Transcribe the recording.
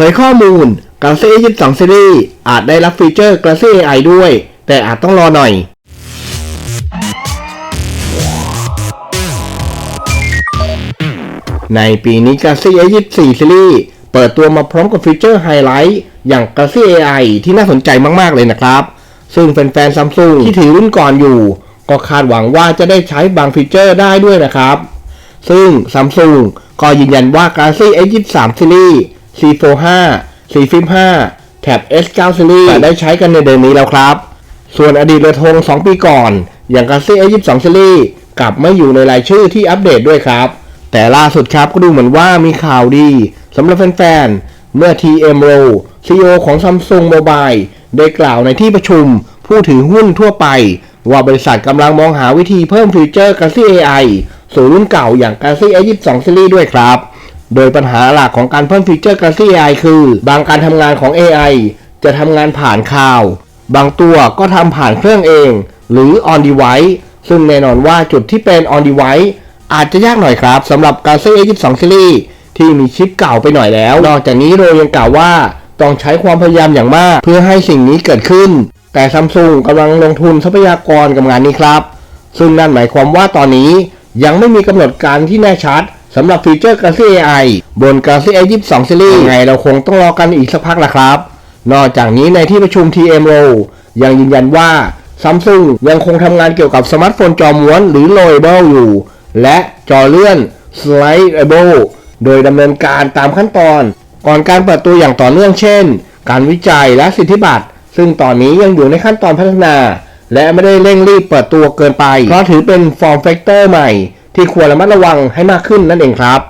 ผยข้อมูล Galaxy A22 Series อาจได้รับฟีเจอร์ Galaxy AI ด้วย แต่อาจต้องรอหน่อย ในปีนี้ Galaxy A24 Series เปิดตัวมาพร้อมกับฟีเจอร์ไฮไลท์อย่าง Galaxy AI ที่น่าสนใจมาก ๆ เลยนะครับ ซึ่งแฟนๆ Samsung ที่ถือรุ่นก่อนอยู่ ก็คาดหวังว่าจะได้ใช้บางฟีเจอร์ได้ด้วยนะครับ ซึ่ง Samsung ก็ยืนยันว่า Galaxy S23 Series C45 C Flip 5แท็บ S9 Series ได้ใช้กันในเดือนนี้แล้วครับ ส่วนอดีตเรือธง 2 ปีก่อน อย่าง Galaxy S22 Series กลับไม่อยู่ในรายชื่อที่อัปเดตด้วยครับ แต่ล่าสุดครับก็ดูเหมือนว่ามีข่าวดีสำหรับแฟนๆ เมื่อ TM Ro CEO ของ Samsung Mobile ได้กล่าวในที่ประชุมผู้ถือหุ้นทั่วไป ว่าบริษัทกำลังมองหาวิธีเพิ่มฟีเจอร์ Galaxy AI สู่รุ่นเก่าอย่าง Galaxy S22 Series ด้วยครับ โดยปัญหาหลักของการเพิ่มฟีเจอร์ Galaxy AI คือ บางการทำงานของ AI จะทำงานผ่านคลาว บางตัวก็ทำผ่านเครื่องเอง หรือ on device ซึ่งแน่นอนว่าจุดที่เป็น on device อาจจะยากหน่อยครับสำหรับ Galaxy A22 Series ที่มีชิปเก่าไปหน่อยแล้ว นอกจากนี้โรยังกล่าวว่าต้องใช้ความพยายามอย่างมาก เพื่อให้สิ่งนี้เกิดขึ้น แต่ซัมซุงกำลังลงทุนทรัพยากรกับงานนี้ครับ ซึ่งนั่นหมายความว่าตอนนี้ยังไม่มีกำหนดการที่แน่ชัด สำหรับฟีเจอร์ Galaxy AI บน Galaxy A22 Series ยังไงเราคงต้องรอกันอีกสักพักละครับ นอกจากนี้ในที่ประชุม TMO ยังยืนยันว่า Samsung ยังคงทำงานเกี่ยวกับสมาร์ทโฟนจอม้วนหรือ Rollable อยู่ และจอเลื่อน Slidable โดยดำเนินการตามขั้นตอน ก่อนการเปิดตัวอย่างต่อเนื่องเช่น การวิจัยและสิทธิบัตร ซึ่งตอนนี้ยังอยู่ในขั้นตอนพัฒนา และไม่ได้เร่งรีบเปิดตัวเกินไป เพราะถือเป็น form factor ใหม่ ที่ควรระมัดระวังให้มากขึ้นนั่นเองครับ